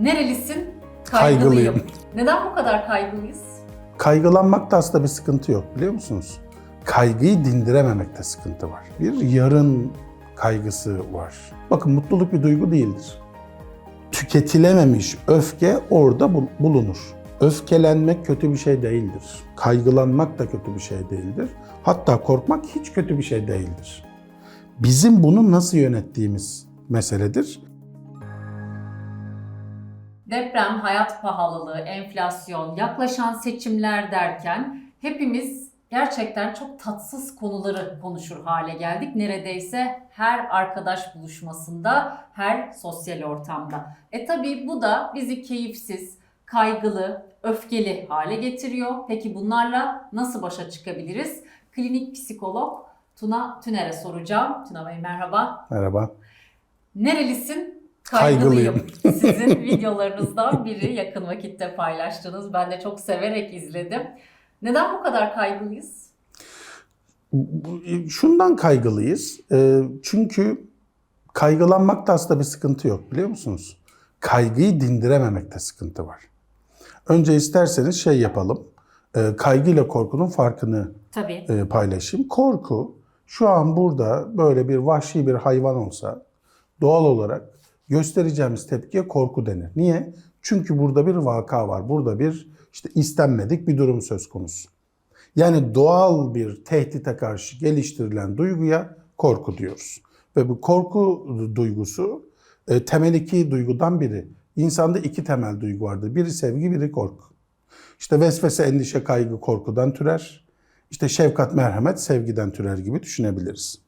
Nerelisin? Kaygılıyım. Kaygılıyım. Neden bu kadar kaygılıyız? Kaygılanmakta aslında bir sıkıntı yok biliyor musunuz? Kaygıyı dindirememekte sıkıntı var. Bir yarın kaygısı var. Bakın mutluluk bir duygu değildir. Tüketilememiş öfke orada bul- bulunur. Öfkelenmek kötü bir şey değildir. Kaygılanmak da kötü bir şey değildir. Hatta korkmak hiç kötü bir şey değildir. Bizim bunu nasıl yönettiğimiz meseledir. Deprem, hayat pahalılığı, enflasyon, yaklaşan seçimler derken hepimiz gerçekten çok tatsız konuları konuşur hale geldik. Neredeyse her arkadaş buluşmasında, her sosyal ortamda. E tabii bu da bizi keyifsiz, kaygılı, öfkeli hale getiriyor. Peki bunlarla nasıl başa çıkabiliriz? Klinik psikolog Tuna Tüner'e soracağım. Tuna Bey merhaba. Merhaba. Nerelisin? Kaygılıyım. Sizin videolarınızdan biri yakın vakitte paylaştınız. Ben de çok severek izledim. Neden bu kadar kaygılıyız? Bu- Şundan kaygılıyız. Ee, Çünkü kaygılanmakta aslında bir sıkıntı yok biliyor musunuz? Kaygıyı dindirememekte sıkıntı var. Önce isterseniz şey yapalım. Ee, Kaygıyla korkunun farkını Tabii. e, paylaşayım. Korku şu an burada böyle bir vahşi bir hayvan olsa doğal olarak göstereceğimiz tepkiye korku denir. Niye? Çünkü burada bir vaka var. Burada bir işte istenmedik bir durum söz konusu. Yani doğal bir tehdite karşı geliştirilen duyguya korku diyoruz. Ve bu korku duygusu e, temel iki duygudan biri. İnsanda iki temel duygu vardır. Biri sevgi, biri korku. İşte vesvese, endişe, kaygı korkudan türer. İşte şefkat, merhamet sevgiden türer gibi düşünebiliriz.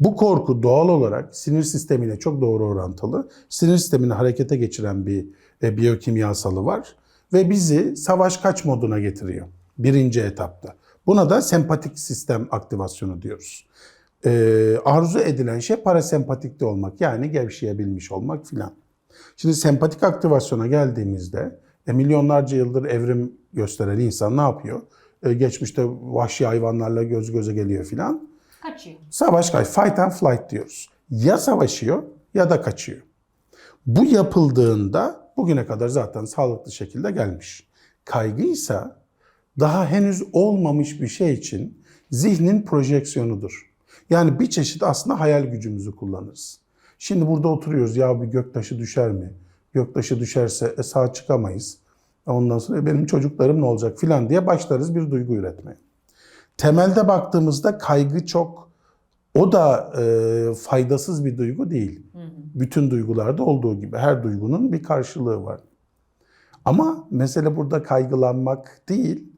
Bu korku doğal olarak sinir sistemiyle çok doğru orantılı. Sinir sistemini harekete geçiren bir e, biyokimyasalı var ve bizi savaş kaç moduna getiriyor birinci etapta. Buna da sempatik sistem aktivasyonu diyoruz. Ee, arzu edilen şey parasempatikte olmak yani gevşeyebilmiş olmak filan. Şimdi sempatik aktivasyona geldiğimizde e, milyonlarca yıldır evrim gösteren insan ne yapıyor? E, geçmişte vahşi hayvanlarla göz göze geliyor filan. Kaçıyor. Savaş kaç, fight and flight diyoruz. Ya savaşıyor ya da kaçıyor. Bu yapıldığında bugüne kadar zaten sağlıklı şekilde gelmiş. Kaygıysa daha henüz olmamış bir şey için zihnin projeksiyonudur. Yani bir çeşit aslında hayal gücümüzü kullanırız. Şimdi burada oturuyoruz ya bir göktaşı düşer mi? Göktaşı düşerse e, sağ çıkamayız. Ondan sonra "E, benim çocuklarım ne olacak filan diye başlarız bir duygu üretmeye. Temelde baktığımızda kaygı çok o da e, faydasız bir duygu değil. Bütün duygularda olduğu gibi her duygunun bir karşılığı var. Ama mesele burada kaygılanmak değil.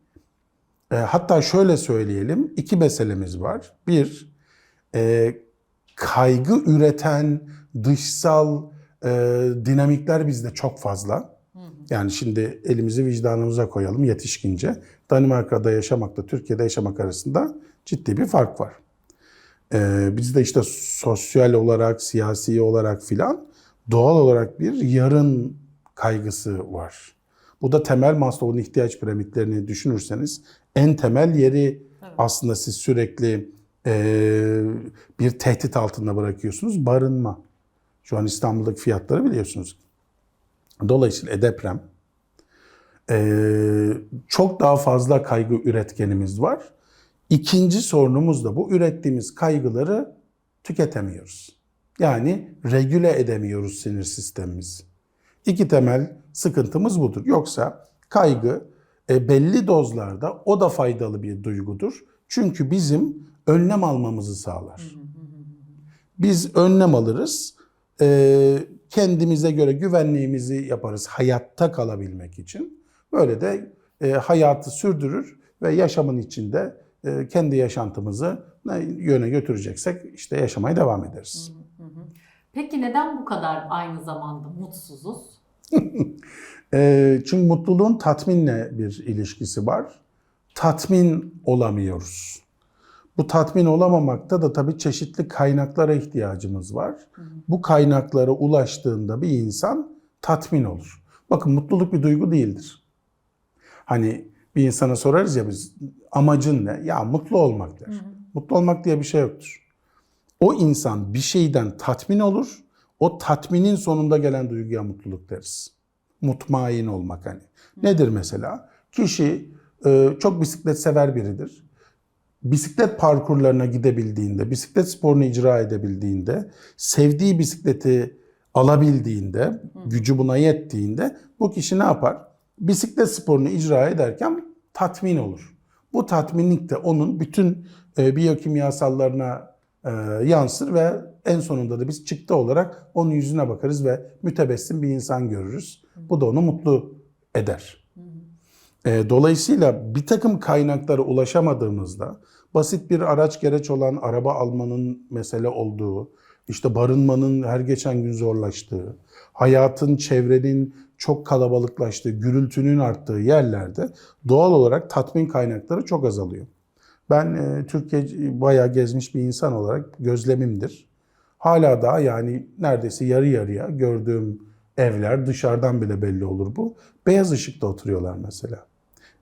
E, hatta şöyle söyleyelim, iki meselemiz var. Bir, e, kaygı üreten dışsal e, dinamikler bizde çok fazla. Yani şimdi elimizi vicdanımıza koyalım yetişkince. Danimarka'da yaşamakla Türkiye'de yaşamak arasında ciddi bir fark var. Ee, bizde işte sosyal olarak, siyasi olarak filan doğal olarak bir yarın kaygısı var. Bu da temel Maslow'un ihtiyaç piramitlerini düşünürseniz en temel yeri aslında siz sürekli e, bir tehdit altında bırakıyorsunuz. Barınma. Şu an İstanbul'daki fiyatları biliyorsunuz. Dolayısıyla deprem ee, çok daha fazla kaygı üretkenimiz var. İkinci sorunumuz da bu ürettiğimiz kaygıları tüketemiyoruz. Yani regüle edemiyoruz sinir sistemimizi. İki temel sıkıntımız budur. Yoksa kaygı e, belli dozlarda o da faydalı bir duygudur. Çünkü bizim önlem almamızı sağlar. Biz önlem alırız, e, kendimize göre güvenliğimizi yaparız hayatta kalabilmek için. Böyle de e, hayatı sürdürür ve yaşamın içinde e, kendi yaşantımızı ne yöne götüreceksek işte yaşamaya devam ederiz. Peki neden bu kadar aynı zamanda mutsuzuz? E, çünkü mutluluğun tatminle bir ilişkisi var. Tatmin olamıyoruz. Bu tatmin olamamakta da tabii çeşitli kaynaklara ihtiyacımız var. Bu kaynaklara ulaştığında bir insan tatmin olur. Bakın mutluluk bir duygu değildir. Hani bir insana sorarız ya biz amacın ne? Ya mutlu olmak der. Mutlu olmak diye bir şey yoktur. O insan bir şeyden tatmin olur. O tatminin sonunda gelen duyguya mutluluk deriz. mutmain olmak hani. Nedir mesela? Kişi e, çok bisiklet sever biridir. Bisiklet parkurlarına gidebildiğinde, bisiklet sporunu icra edebildiğinde, sevdiği bisikleti alabildiğinde, gücü buna yettiğinde bu kişi ne yapar? Bisiklet sporunu icra ederken tatmin olur. Bu tatminlik de onun bütün e, biyokimyasallarına e, yansır ve en sonunda da biz çıktı olarak onun yüzüne bakarız ve mütebessim bir insan görürüz. Bu da onu mutlu eder. E, dolayısıyla bir takım kaynaklara ulaşamadığımızda basit bir araç gereç olan araba almanın mesele olduğu, işte barınmanın her geçen gün zorlaştığı, hayatın, çevrenin çok kalabalıklaştığı, gürültünün arttığı yerlerde doğal olarak tatmin kaynakları çok azalıyor. Ben e, Türkiye bayağı gezmiş bir insan olarak gözlemimdir. Hala daha yani neredeyse yarı yarıya gördüğüm evler dışarıdan bile belli olur bu. Beyaz ışıkta oturuyorlar mesela.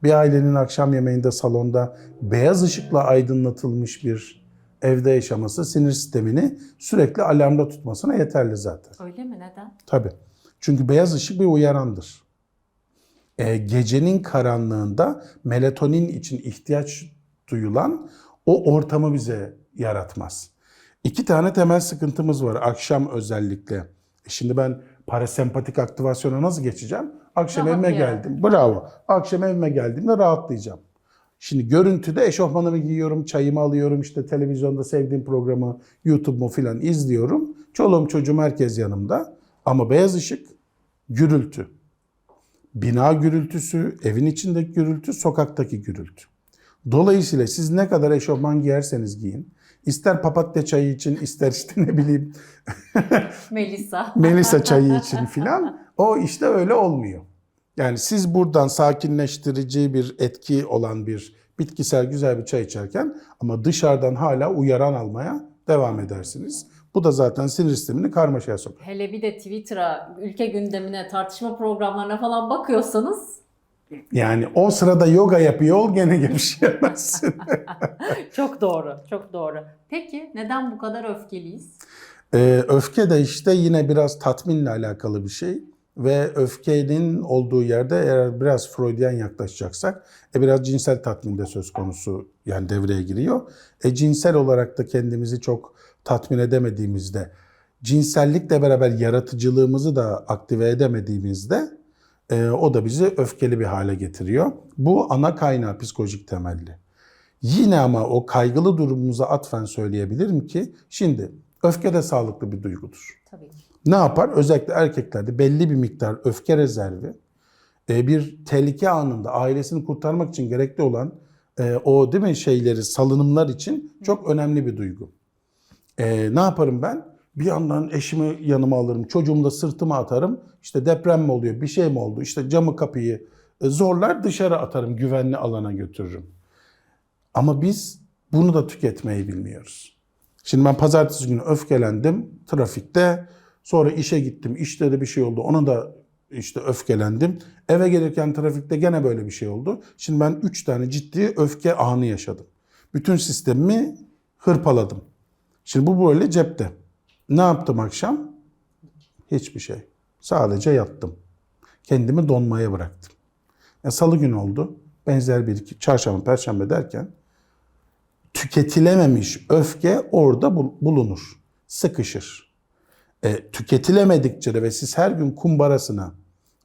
Bir ailenin akşam yemeğinde salonda beyaz ışıkla aydınlatılmış bir evde yaşaması sinir sistemini sürekli alarmda tutmasına yeterli zaten. Öyle mi? Neden? Tabii. Çünkü beyaz ışık bir uyarandır. Ee, gecenin karanlığında melatonin için ihtiyaç duyulan o ortamı bize yaratmaz. İki tane temel sıkıntımız var akşam özellikle. E Şimdi ben parasempatik aktivasyona nasıl geçeceğim? Akşam Rahat evime yer. geldim. Bravo. Akşam evime geldiğimde rahatlayacağım. Şimdi görüntüde eşofmanımı giyiyorum, çayımı alıyorum, işte televizyonda sevdiğim programı, YouTube'mu filan izliyorum. Çoluğum çocuğum herkes yanımda. Ama beyaz ışık, gürültü. Bina gürültüsü, evin içindeki gürültü, sokaktaki gürültü. Dolayısıyla siz ne kadar eşofman giyerseniz giyin, ister papatya çayı için, ister işte ne bileyim Melisa. Melisa çayı için filan o işte öyle olmuyor. Yani siz buradan sakinleştirici bir etki olan bir bitkisel güzel bir çay içerken ama dışarıdan hala uyaran almaya devam edersiniz. Bu da zaten sinir sistemini karmaşaya sokar. Hele bir de Twitter'a, ülke gündemine, tartışma programlarına falan bakıyorsanız Yani o sırada yoga yapıyor gene gevşeyemezsin. çok doğru, çok doğru. Peki neden bu kadar öfkeliyiz? Ee, öfke de işte yine biraz tatminle alakalı bir şey. Ve öfkenin olduğu yerde eğer biraz Freudian yaklaşacaksak e, biraz cinsel tatmin de söz konusu yani devreye giriyor. E, cinsel olarak da kendimizi çok tatmin edemediğimizde cinsellikle beraber yaratıcılığımızı da aktive edemediğimizde e, o da bizi öfkeli bir hale getiriyor. Bu ana kaynağı psikolojik temelli. Yine ama o kaygılı durumumuza atfen söyleyebilirim ki şimdi öfke de sağlıklı bir duygudur. Tabii ki. Ne yapar? Özellikle erkeklerde belli bir miktar öfke rezervi e, bir tehlike anında ailesini kurtarmak için gerekli olan e, o değil mi şeyleri salınımlar için çok önemli bir duygu. E, ne yaparım ben? Bir yandan eşimi yanıma alırım, çocuğumu da sırtıma atarım. İşte deprem mi oluyor, bir şey mi oldu? İşte camı kapıyı e, zorlar dışarı atarım, güvenli alana götürürüm. Ama biz bunu da tüketmeyi bilmiyoruz. Şimdi ben pazartesi günü öfkelendim trafikte. Sonra işe gittim. İşte de bir şey oldu. Ona da işte öfkelendim. Eve gelirken trafikte gene böyle bir şey oldu. Şimdi ben üç tane ciddi öfke anı yaşadım. Bütün sistemimi hırpaladım. Şimdi bu böyle cepte. Ne yaptım akşam? Hiçbir şey. Sadece yattım. Kendimi donmaya bıraktım. E, Salı günü oldu. Benzer bir iki çarşamba, perşembe derken tüketilememiş öfke orada bul- bulunur. Sıkışır. E, tüketilemedikçe de ve siz her gün kumbarasına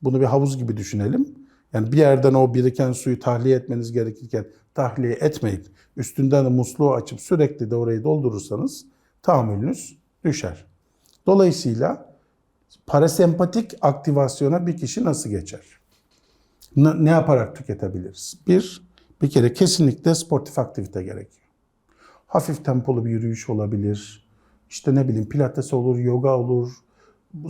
bunu bir havuz gibi düşünelim. Yani bir yerden o biriken suyu tahliye etmeniz gerekirken tahliye etmeyip üstünden de musluğu açıp sürekli de orayı doldurursanız tahammülünüz düşer. Dolayısıyla parasempatik aktivasyona bir kişi nasıl geçer? Ne, yaparak tüketebiliriz? Bir, bir kere kesinlikle sportif aktivite gerekiyor. Hafif tempolu bir yürüyüş olabilir. İşte ne bileyim pilates olur, yoga olur,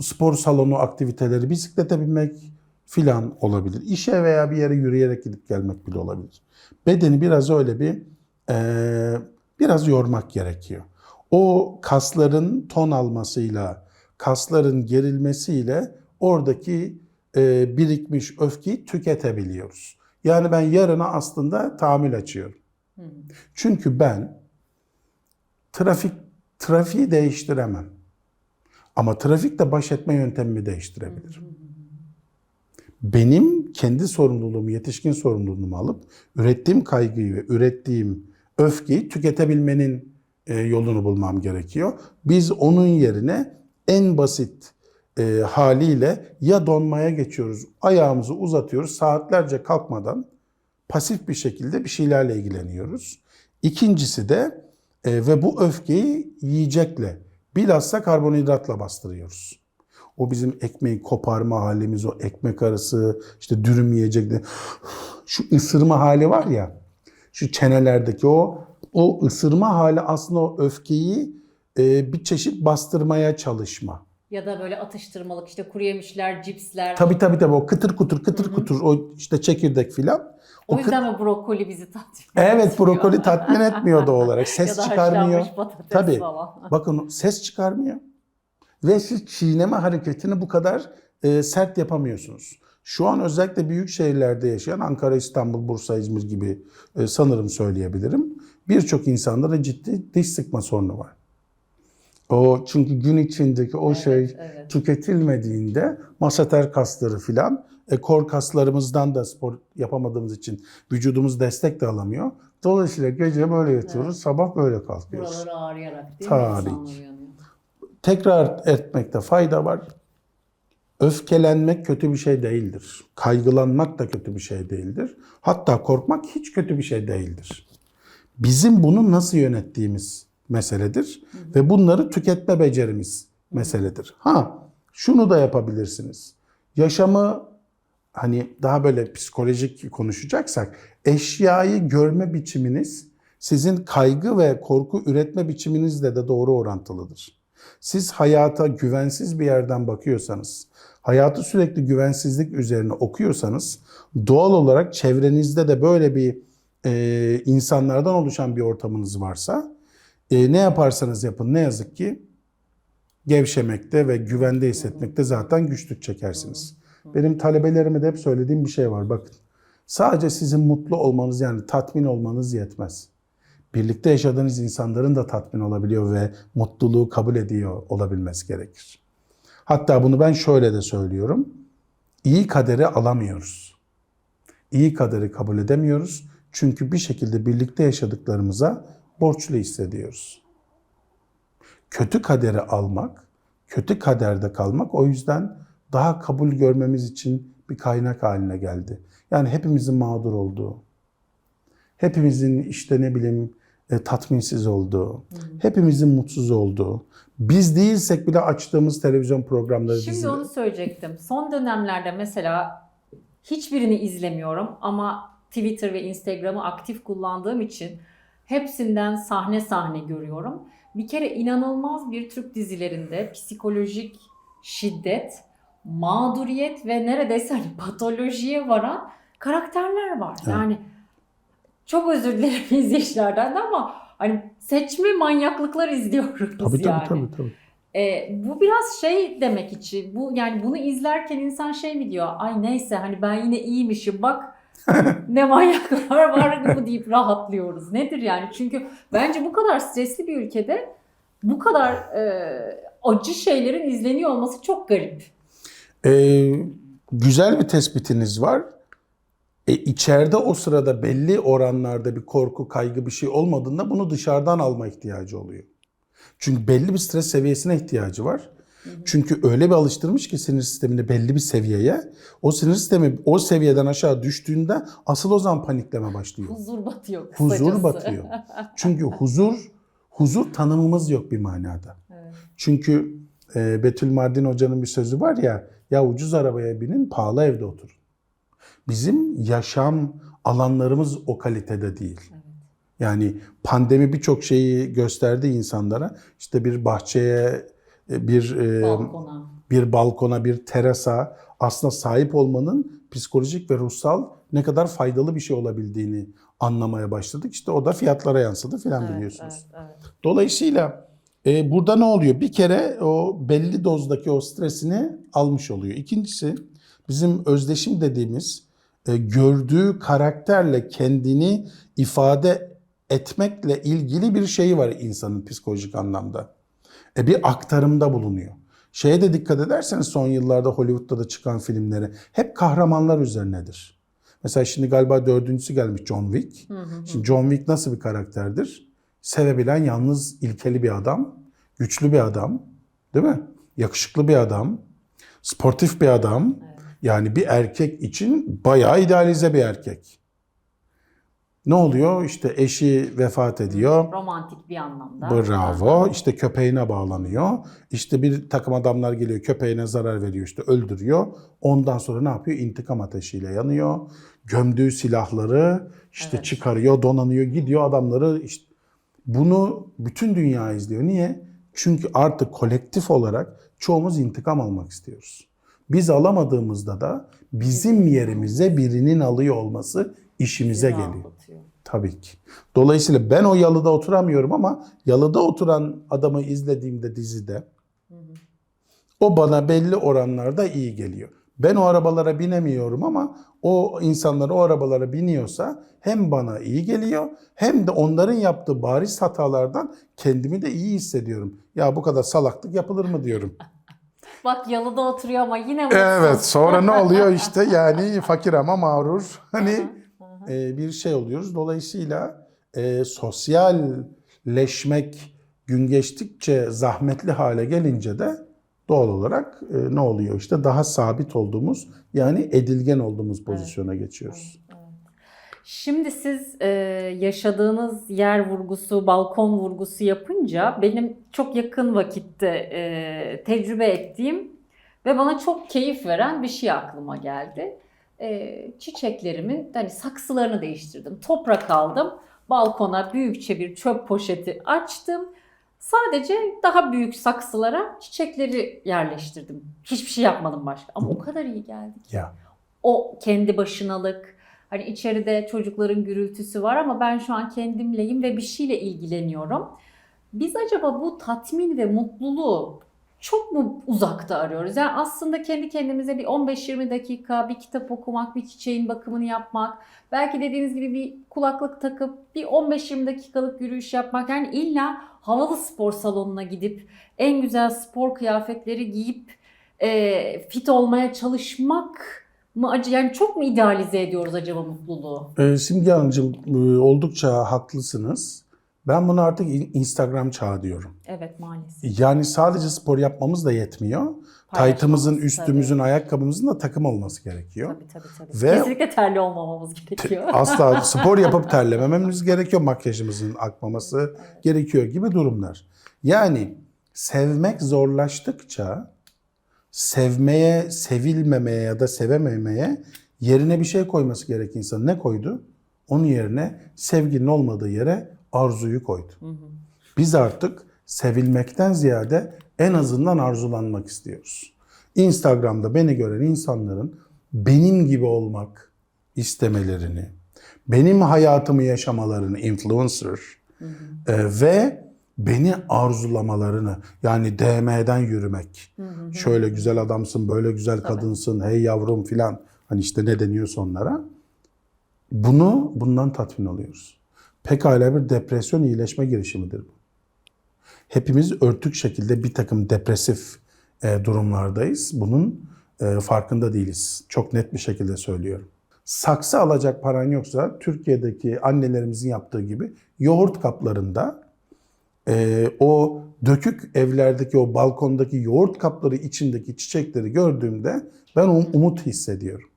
spor salonu aktiviteleri, bisiklete binmek filan olabilir. İşe veya bir yere yürüyerek gidip gelmek bile olabilir. Bedeni biraz öyle bir eee, biraz yormak gerekiyor. O kasların ton almasıyla, kasların gerilmesiyle oradaki eee, birikmiş öfkeyi tüketebiliyoruz. Yani ben yarına aslında tahammül açıyorum. Çünkü ben trafik trafiği değiştiremem. Ama trafikle baş etme yöntemimi değiştirebilirim. Benim kendi sorumluluğumu, yetişkin sorumluluğumu alıp ürettiğim kaygıyı ve ürettiğim öfkeyi tüketebilmenin e, yolunu bulmam gerekiyor. Biz onun yerine en basit e, haliyle ya donmaya geçiyoruz, ayağımızı uzatıyoruz, saatlerce kalkmadan pasif bir şekilde bir şeylerle ilgileniyoruz. İkincisi de e, ve bu öfkeyi yiyecekle, bilhassa karbonhidratla bastırıyoruz. O bizim ekmeği koparma halimiz, o ekmek arası işte dürüm yiyecekle şu ısırma hali var ya, şu çenelerdeki o o ısırma hali aslında o öfkeyi e, bir çeşit bastırmaya çalışma. Ya da böyle atıştırmalık işte kuru yemişler, cipsler. Tabii tabii tabii o kıtır kutur kıtır kutur o işte çekirdek filan. O O kıt- yüzden mi brokoli bizi tatmin Evet etmiyor? brokoli tatmin etmiyor doğal olarak. Ses ya da çıkarmıyor. Tabii. falan. Bakın ses çıkarmıyor. Ve siz çiğneme hareketini bu kadar e, sert yapamıyorsunuz. Şu an özellikle büyük şehirlerde yaşayan Ankara, İstanbul, Bursa, İzmir gibi e, sanırım söyleyebilirim. Birçok insanda da ciddi diş sıkma sorunu var. O çünkü gün içindeki o Evet, şey evet. tüketilmediğinde masater kasları filan e, kor kaslarımızdan da spor yapamadığımız için vücudumuz destek de alamıyor. Dolayısıyla gece böyle yatıyoruz, sabah böyle kalkıyoruz. Buraları ağrıyarak değil Tabii mi? Tekrar etmekte fayda var. Öfkelenmek kötü bir şey değildir. Kaygılanmak da kötü bir şey değildir. Hatta korkmak hiç kötü bir şey değildir. Bizim bunu nasıl yönettiğimiz meseledir ve bunları tüketme becerimiz meseledir. Ha, şunu da yapabilirsiniz. Yaşamı hani daha böyle psikolojik konuşacaksak eşyayı görme biçiminiz sizin kaygı ve korku üretme biçiminizle de doğru orantılıdır. Siz hayata güvensiz bir yerden bakıyorsanız, hayatı sürekli güvensizlik üzerine okuyorsanız doğal olarak çevrenizde de böyle bir e, insanlardan oluşan bir ortamınız varsa e, ne yaparsanız yapın ne yazık ki gevşemekte ve güvende hissetmekte zaten güçlük çekersiniz. Benim talebelerime de hep söylediğim bir şey var. Bakın sadece sizin mutlu olmanız yani tatmin olmanız yetmez. Birlikte yaşadığınız insanların da tatmin olabiliyor ve mutluluğu kabul ediyor olabilmesi gerekir. Hatta bunu ben şöyle de söylüyorum. İyi kaderi alamıyoruz. İyi kaderi kabul edemiyoruz. Çünkü bir şekilde birlikte yaşadıklarımıza borçlu hissediyoruz. Kötü kaderi almak, kötü kaderde kalmak o yüzden daha kabul görmemiz için bir kaynak haline geldi. Yani hepimizin mağdur olduğu, hepimizin işte ne bileyim e, tatminsiz olduğu, hepimizin mutsuz olduğu, biz değilsek bile açtığımız televizyon programları, Şimdi dizileri. onu söyleyecektim. Son dönemlerde mesela hiçbirini izlemiyorum ama Twitter ve Instagram'ı aktif kullandığım için hepsinden sahne sahne görüyorum. Bir kere inanılmaz bir Türk dizilerinde psikolojik şiddet, mağduriyet ve neredeyse hani patolojiye varan karakterler var. Evet. Yani çok özür dilerim izleyicilerden de ama hani seçme manyaklıklar izliyoruz Tabii tabii yani. tabii. tabii. E, bu biraz şey demek için bu yani bunu izlerken insan şey mi diyor ay neyse hani ben yine iyiymişim bak ne manyaklar var mı deyip rahatlıyoruz. Nedir yani? Çünkü bence bu kadar stresli bir ülkede bu kadar e, acı şeylerin izleniyor olması çok garip. Ee, güzel bir tespitiniz var. E, içeride o sırada belli oranlarda bir korku, kaygı bir şey olmadığında bunu dışarıdan alma ihtiyacı oluyor. Çünkü belli bir stres seviyesine ihtiyacı var. Çünkü öyle bir alıştırmış ki sinir sistemini belli bir seviyeye. O sinir sistemi o seviyeden aşağı düştüğünde asıl o zaman panikleme başlıyor. Huzur batıyor Huzur kısacası. batıyor. Çünkü huzur huzur tanımımız yok bir manada. Evet. Çünkü e, Betül Mardin Hoca'nın bir sözü var ya, ya ucuz arabaya binin, pahalı evde oturun. Bizim yaşam alanlarımız o kalitede değil. Evet. Yani pandemi birçok şeyi gösterdi insanlara. İşte bir bahçeye, e, bir e, Balkona. bir balkona, bir terasa aslında sahip olmanın psikolojik ve ruhsal ne kadar faydalı bir şey olabildiğini anlamaya başladık. İşte o da fiyatlara yansıdı filan Evet, biliyorsunuz. evet, evet. Dolayısıyla e, burada ne oluyor? Bir kere o belli dozdaki o stresini almış oluyor. İkincisi bizim özdeşim dediğimiz gördüğü karakterle kendini ifade etmekle ilgili bir şeyi var insanın psikolojik anlamda. E, bir aktarımda bulunuyor. Şeye de dikkat ederseniz son yıllarda Hollywood'da da çıkan filmleri hep kahramanlar üzerinedir. Mesela şimdi galiba dördüncüsü gelmiş John Wick. Şimdi John Wick nasıl bir karakterdir? Sevebilen yalnız ilkeli bir adam, güçlü bir adam, değil mi? Yakışıklı bir adam, sportif bir adam. Yani bir erkek için bayağı idealize bir erkek. Ne oluyor? İşte eşi vefat ediyor. Romantik bir anlamda. Bravo. İşte köpeğine bağlanıyor. İşte bir takım adamlar geliyor köpeğine zarar veriyor işte öldürüyor. Ondan sonra ne yapıyor? İntikam ateşiyle yanıyor. Gömdüğü silahları işte Evet. çıkarıyor, donanıyor, gidiyor adamları işte bunu bütün dünya izliyor. Niye? Çünkü artık kolektif olarak çoğumuz intikam almak istiyoruz. Biz alamadığımızda da bizim yerimize birinin alıyor olması işimize geliyor. Tabii ki. Dolayısıyla ben o yalıda oturamıyorum ama yalıda oturan adamı izlediğimde dizide o bana belli oranlarda iyi geliyor. Ben o arabalara binemiyorum ama o insanlar o arabalara biniyorsa hem bana iyi geliyor hem de onların yaptığı bariz hatalardan kendimi de iyi hissediyorum. Ya bu kadar salaklık yapılır mı diyorum. Bak yalıda oturuyor ama yine mutsuz. Evet sonra ne oluyor işte yani fakir ama mağrur. Hani e, bir şey oluyoruz. Dolayısıyla e, sosyalleşmek gün geçtikçe zahmetli hale gelince de doğal olarak e, ne oluyor işte daha sabit olduğumuz yani edilgen olduğumuz pozisyona geçiyoruz. Şimdi siz e, yaşadığınız yer vurgusu, balkon vurgusu yapınca benim çok yakın vakitte e, tecrübe ettiğim ve bana çok keyif veren bir şey aklıma geldi. E, çiçeklerimin hani saksılarını değiştirdim. Toprak aldım. Balkona büyükçe bir çöp poşeti açtım. Sadece daha büyük saksılara çiçekleri yerleştirdim. Hiçbir şey yapmadım başka. Ama o kadar iyi geldi ki Ya o kendi başınalık. Hani içeride çocukların gürültüsü var ama ben şu an kendimleyim ve bir şeyle ilgileniyorum. Biz acaba bu tatmin ve mutluluğu çok mu uzakta arıyoruz? Yani aslında kendi kendimize bir 15-20 dakika bir kitap okumak, bir çiçeğin bakımını yapmak, belki dediğiniz gibi bir kulaklık takıp bir 15-20 dakikalık yürüyüş yapmak. Yani illa havalı spor salonuna gidip en güzel spor kıyafetleri giyip e, fit olmaya çalışmak mı acı yani çok mu idealize ediyoruz acaba mutluluğu? e, Simge Hanımcığım e, oldukça haklısınız. Ben bunu artık in- Instagram çağı diyorum. Evet maalesef. Yani sadece spor yapmamız da yetmiyor. Taytımızın, üstümüzün, ayakkabımızın da takım olması gerekiyor. Tabii tabii tabii. Ve- Kesinlikle terli olmamamız gerekiyor. Asla spor yapıp terlemememiz gerekiyor. Makyajımızın akmaması gerekiyor gibi durumlar. Yani sevmek zorlaştıkça sevmeye, sevilmemeye ya da sevememeye yerine bir şey koyması gerek insan. Ne koydu? Onun yerine sevginin olmadığı yere arzuyu koydu. Biz artık sevilmekten ziyade en azından arzulanmak istiyoruz. Instagram'da beni gören insanların benim gibi olmak istemelerini, benim hayatımı yaşamalarını influencer e, ve beni arzulamalarını yani DM'den yürümek. Şöyle güzel adamsın, böyle güzel kadınsın, hey yavrum filan. Hani işte ne deniyorsa onlara. Bunu bundan tatmin alıyoruz. Pekala bir depresyon iyileşme girişimidir bu. Hepimiz örtük şekilde bir takım depresif e, durumlardayız. Bunun e, farkında değiliz. Çok net bir şekilde söylüyorum. Saksı alacak paran yoksa Türkiye'deki annelerimizin yaptığı gibi yoğurt kaplarında e, o dökük evlerdeki o balkondaki yoğurt kapları içindeki çiçekleri gördüğümde ben um- umut hissediyorum.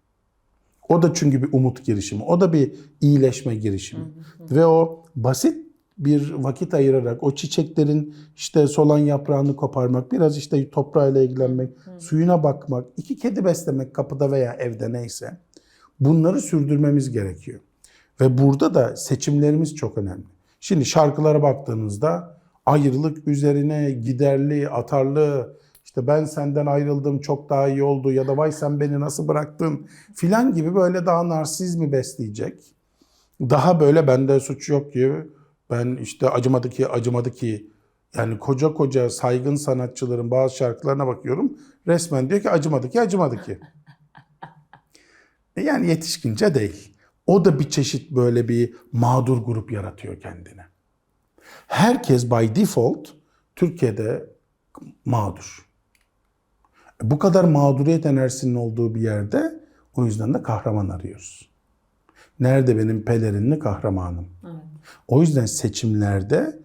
O da çünkü bir umut girişimi. O da bir iyileşme girişimi. Ve o basit bir vakit ayırarak o çiçeklerin işte solan yaprağını koparmak, biraz işte toprağıyla ilgilenmek, suyuna bakmak, iki kedi beslemek kapıda veya evde neyse bunları sürdürmemiz gerekiyor. Ve burada da seçimlerimiz çok önemli. Şimdi şarkılara baktığınızda ayrılık üzerine giderli, atarlı, işte ben senden ayrıldım çok daha iyi oldu ya da vay sen beni nasıl bıraktın filan gibi böyle daha narsizmi besleyecek. Daha böyle bende suç yok ki ben işte acımadı ki acımadı ki yani koca koca saygın sanatçıların bazı şarkılarına bakıyorum resmen diyor ki acımadı ki acımadı ki. E Yani yetişkince değil. O da bir çeşit böyle bir mağdur grup yaratıyor kendine. Herkes by default Türkiye'de mağdur. Bu kadar mağduriyet enerjisinin olduğu bir yerde o yüzden de kahraman arıyoruz. Nerede benim pelerinli kahramanım? Evet. O yüzden seçimlerde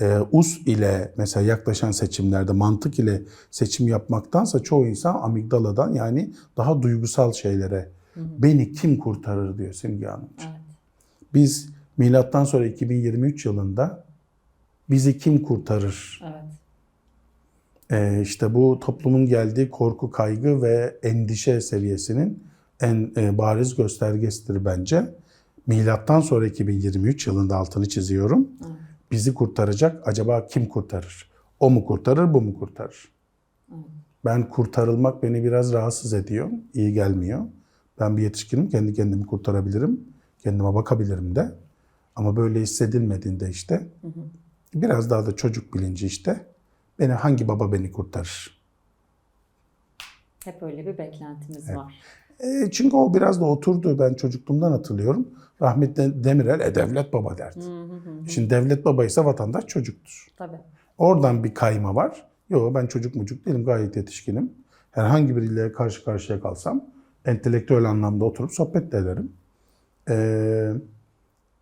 e, us ile mesela yaklaşan seçimlerde mantık ile seçim yapmaktansa çoğu insan amigdaladan yani daha duygusal şeylere beni kim kurtarır diyor Simge Hanımcığım. Evet. Biz milattan sonra 2023 yılında bizi kim kurtarır? Evet. Ee, işte bu toplumun geldiği korku, kaygı ve endişe seviyesinin en e, bariz göstergesidir bence. Milattan sonra 2023 yılında altını çiziyorum. Evet. Bizi kurtaracak acaba kim kurtarır? O mu kurtarır, bu mu kurtarır? Ben kurtarılmak beni biraz rahatsız ediyor, iyi gelmiyor. Ben bir yetişkinim, kendi kendimi kurtarabilirim, kendime bakabilirim de. Ama böyle hissedilmediğinde işte biraz daha da çocuk bilinci işte. Beni hangi baba beni kurtarır? Hep öyle bir beklentimiz var. E, çünkü o biraz da oturdu. Ben çocukluğumdan hatırlıyorum. Rahmetli Demirel, e devlet baba derdi. Şimdi devlet babaysa vatandaş çocuktur. Tabii. Oradan bir kayma var. Yok ben çocuk mucuk değilim gayet yetişkinim. Herhangi biriyle karşı karşıya kalsam entelektüel anlamda oturup sohbet de ederim. Ee,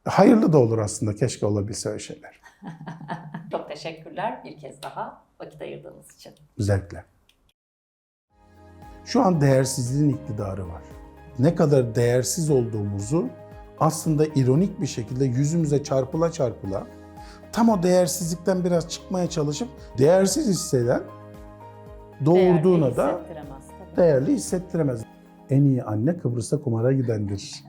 hayırlı da olur aslında keşke olabilse öyle şeyler. Çok teşekkürler bir kez daha vakit ayırdığınız için. Zevkle. Şu an değersizliğin iktidarı var. Ne kadar değersiz olduğumuzu aslında ironik bir şekilde yüzümüze çarpıla çarpıla tam o değersizlikten biraz çıkmaya çalışıp değersiz hisseden doğurduğuna Değerli da değerli hissettiremez. En iyi anne Kıbrıs'ta kumara gidendir.